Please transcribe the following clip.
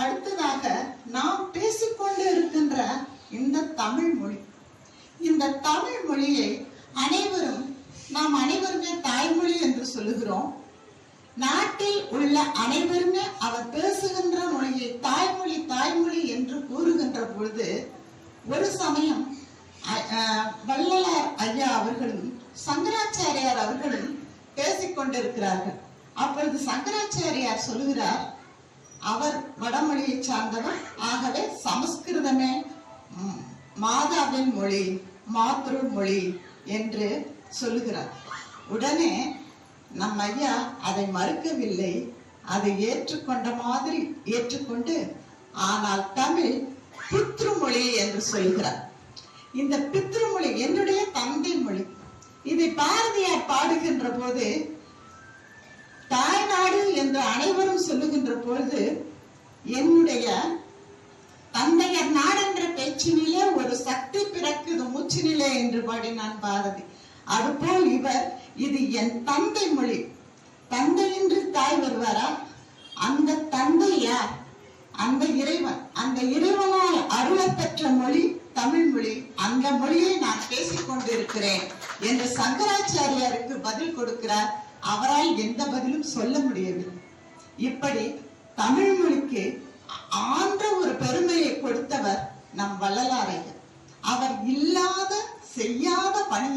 அடுத்ததாக நாம் பேசிக்கொண்டு இருக்கின்ற இந்த தமிழ் மொழி. இந்த தமிழ் மொழியை அனைவரும் நாம் அனைவருமே தாய்மொழி என்று சொல்லுகிறோம். நாட்டில் உள்ள அனைவருமே அவர் பேசுகின்ற மொழியை தாய்மொழி தாய்மொழி என்று கூறுகின்ற பொழுது ஒரு சமயம் வள்ளலார் ஐயா அவர்களும் சங்கராச்சாரியார் அவர்களும் பேசிக்கொண்டிருக்கிறார்கள். அப்பொழுது சங்கராச்சாரியார் சொல்லுகிறார் அவர் வடமொழியை சார்ந்தவர். ஆகவே சமஸ்கிருதமே மாதாவின் மொழி மாத்ரு மொழி என்று சொல்லுகிறார். உடனே நம் ஐயா அதை மறுக்கவில்லை. அதை ஏற்றுக்கொண்ட மாதிரி ஏற்றுக்கொண்டு ஆனால் தமிழ் பித்ருமொழி என்று சொல்கிறார் இந்த பித்ருமொழி என்னுடைய தந்தை மொழி. இதை பாரதியார் பாடுகின்ற போது தாய்நாடு என்று அனைவரும் சொல்லுகின்ற பொழுது என்னுடைய தந்தையர் நாடென்ற பேச்சினிலே ஒரு சக்தி பிறக்குது மூச்சினிலே என்று பாடினான் பாரதி. அதுபோல் இவர் இது என் தந்தை மொழி. தந்தை என்று தாய் வருவாரா? அந்த தந்தை யார்? அந்த இறைவன். அந்த இறைவனால் அருளப் பெற்ற மொழி தமிழ் மொழி. அந்த மொழியை நான் பேசிக் கொண்டிருக்கிறேன் என்று சங்கராச்சாரியாருக்கு பதில் கொடுக்கிறார். அவரால் எந்த பதிலும் சொல்ல முடியவில்லை. இப்படி தமிழ் மொழிக்கு ஆன்ற ஒரு பெருமையை கொடுத்தவர் நம் வள்ளலாரையர் அவர் இல்லாத செய்யாத பணி